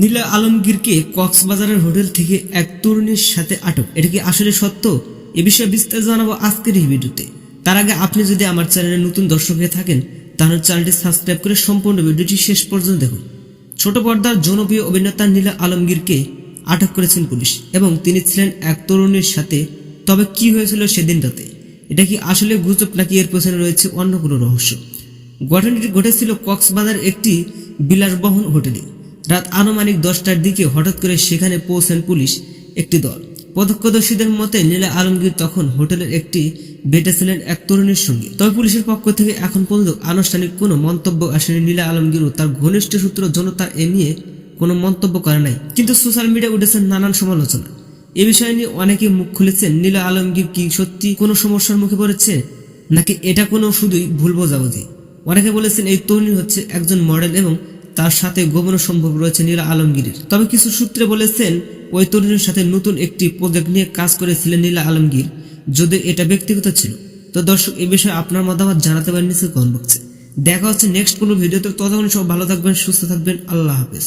নীলা আলমগীরকে কক্সবাজারের হোটেল থেকে এক তরুণীর সাথে আটক। এটা কি আসলে সত্য? এ বিষয়ে বিস্তারিত জানাব আজকের এই ভিডিওতে। তার আগে আপনি যদি আমার চ্যানেলে নতুন দর্শক হয়ে থাকেন, তাহলে চ্যানেলটি সাবস্ক্রাইব করে সম্পূর্ণ ভিডিওটি শেষ পর্যন্ত দেখুন। ছোট পর্দার জনপ্রিয় অভিনেতা নীলা আলমগীরকে আটক করেছেন পুলিশ এবং তিনি ছিলেন এক তরুণীর সাথে। তবে কি হয়েছিল সেদিন রাতে এটা কি আসলে গুজব নাকি এর পেছনে রয়েছে অন্য কোনো রহস্য? ঘটনাটি ঘটেছিল কক্সবাজার একটি বিলাসবহন হোটেলে। রাত আনুমানিক দশটার দিকে হঠাৎ করে সেখানে পৌঁছেন পুলিশ, একটি দল। প্রত্যক্ষদর্শীদের মতে নীলা আলমগীর তখন হোটেলের একটি বেটে ছিলেন এক তরুণীর সঙ্গে। তবে পুলিশের পক্ষ থেকে এখন পর্যন্ত আনুষ্ঠানিক কোনো মন্তব্য আসেনি নীলা আলমগীর ও তার ঘনিষ্ঠ সূত্র জনতা এ নিয়ে কোনো মন্তব্য করে নাই। কিন্তু সোশ্যাল মিডিয়ায় উঠেছে নানান সমালোচনা। এ বিষয় নিয়ে অনেকে মুখ খুলেছেন নীলা আলমগীর কি সত্যি কোনো সমস্যার মুখে পড়েছে, নাকি এটা কোনো শুধুই ভুল বোঝাবুঝি? অনেকে বলেছেন এই তরুণী হচ্ছে একজন মডেল এবং তার সাথে গোপন সম্ভব রয়েছে নীলা আলমগীরের। তবে কিছু সূত্রে বলেছেন, ওই তরুণীর সাথে নতুন একটি প্রজেক্ট নিয়ে কাজ করেছিলেন নীলা আলমগীর যদি এটা ব্যক্তিগত ছিল। তো দর্শক, এ বিষয়ে আপনার মতামত জানাতে পারেন নিচে কমেন্ট বক্সে দেখা হচ্ছে নেক্সট কোনো ভিডিওতে। ততক্ষণ সব ভালো থাকবেন, সুস্থ থাকবেন। আল্লাহ হাফেজ।